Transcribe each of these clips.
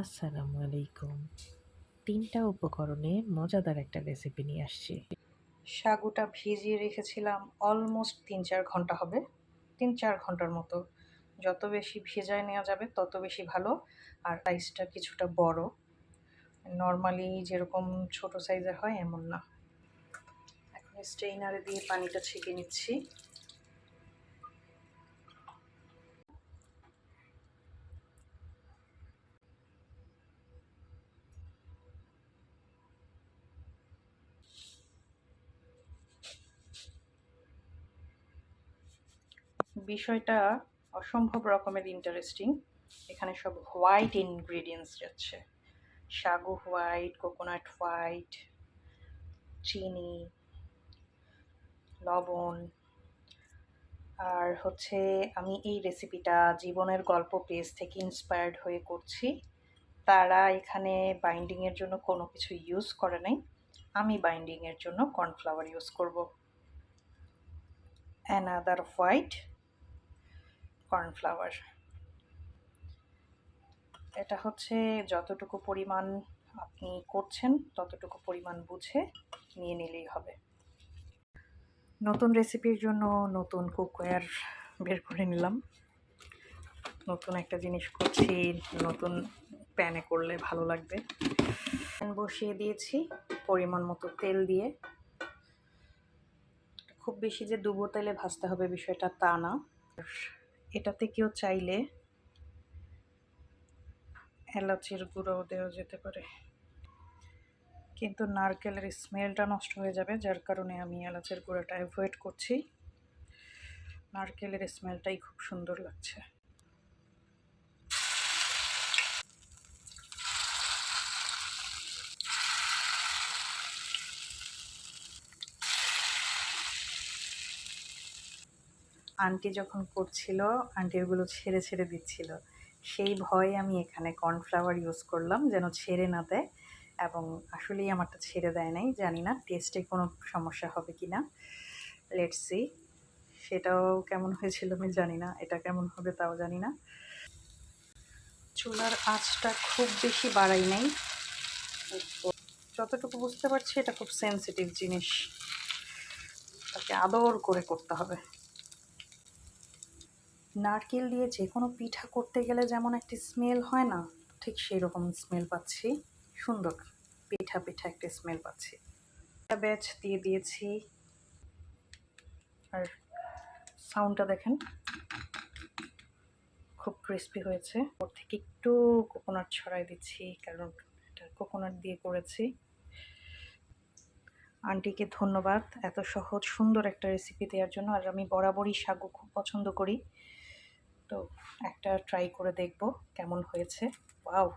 আসসালামু আলাইকুম তিনটা উপকরণে মজাদার একটা রেসিপি নিয়ে আসছি। সাগুটা ভিজিয়ে রেখেছিলাম অলমোস্ট তিন চার ঘণ্টা হবে। তিন চার ঘণ্টার মতো। যত বেশি ভেজায় নেওয়া যাবে, তত বেশি ভালো। আর সাইজটা কিছুটা বড়। নর্মালি যেরকম ছোট সাইজের হয়, এমন না। এখন স্ট্রেইনারে দিয়ে পানিটা ছেঁকে নিচ্ছি। বিষয়টা অসম্ভব রকমের ইন্টারেস্টিং এখানে সব হোয়াইট ইনগ্রিডিয়েন্টস যাচ্ছে। সাগু হোয়াইট কোকোনাট হোয়াইট চিনি, লবণ। আর হচ্ছে আমি এই রেসিপিটা জীবনের গল্প পেজ থেকে ইন্সপায়ার্ড হয়ে করছি। তারা এখানে বাইন্ডিংয়ের জন্য কোনো কিছু ইউজ করে নাই। আমি বাইন্ডিংয়ের জন্য কর্নফ্লাওয়ার ইউজ করব। অ্যানাদার হোয়াইট কর্নফ্লাওয়ার এটা হচ্ছে যতটুকু পরিমাণ আপনি করছেন, ততটুকু পরিমাণ বুঝে নিয়ে নিলেই হবে। নতুন রেসিপির জন্য নতুন কুকওয়্যার বের করে নিলাম। নতুন একটা জিনিস করছি, নতুন প্যানে করলে ভালো লাগবে। প্যান বসিয়ে দিয়েছি পরিমাণ মতো তেল দিয়ে। খুব বেশি যে ডুবো তেলে ভাজতে হবে বিষয়টা তা না। এটাতে কেউ চাইলে এলাচির গুঁড়োও দেওয়া যেতে পারে। কিন্তু নারকেলের স্মেলটা নষ্ট হয়ে যাবে, যার কারণে আমি এলাচের গুঁড়োটা অ্যাভয়েড করছি। নারকেলের স্মেলটাই খুব সুন্দর লাগছে। আন্টি যখন করছিল আন্টি ওগুলো ছেড়ে ছেড়ে দিচ্ছিল। সেই ভয়ে আমি এখানে কর্নফ্লাওয়ার ইউজ করলাম যেন ছেড়ে না দেয় এবং আসলেই আমারটা ছেড়ে দেয় নাই, জানি না টেস্টে কোনো সমস্যা হবে কি না লেটস সেটাও কেমন হয়েছিল আমি জানি না, এটা কেমন হবে তাও জানি না। চুলার আঁচটা খুব বেশি বাড়াই নাই। যতটুকু বুঝতে পারছি, এটা খুব সেন্সিটিভ জিনিস। তাকে আদর করে করতে হবে। নারকেল দিয়ে যে কোনো পিঠা করতে গেলে যেমন একটি স্মেল হয় না, ঠিক সেই রকম স্মেল পাচ্ছি। সুন্দর পিঠা পিঠা একটা স্মেল পাচ্ছি। ব্যাচ দিয়ে দিয়েছি। আর সাউন্ডটা দেখেন, খুব ক্রিস্পি হয়েছে। ওর থেকে একটু কোকোনাট ছড়াই দিচ্ছি, কারণ এটা কোকোনাট দিয়ে করেছি। আন্টিকে ধন্যবাদ, এত সহজ সুন্দর একটা রেসিপি দেওয়ার জন্য। আর আমি বরাবরই সাগু খুব পছন্দ করি। তো একটা ট্রাই করে দেখব কেমন হয়েছে। ওয়াও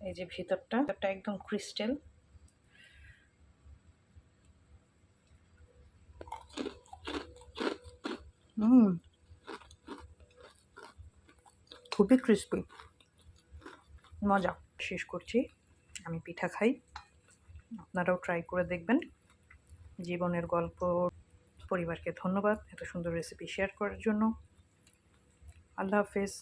এই যে ভিতরটা এটা একদম ক্রিস্টাল হুম। খুবই ক্রিস্পি মজা। শেষ করছি। আমি পিঠা খাই। আপনারাও ট্রাই করে দেখবেন। জীবনের গল্প। পরিবারকে ধন্যবাদ এত সুন্দর রেসিপি শেয়ার করার জন্য। আল্লাহ হাফেজ।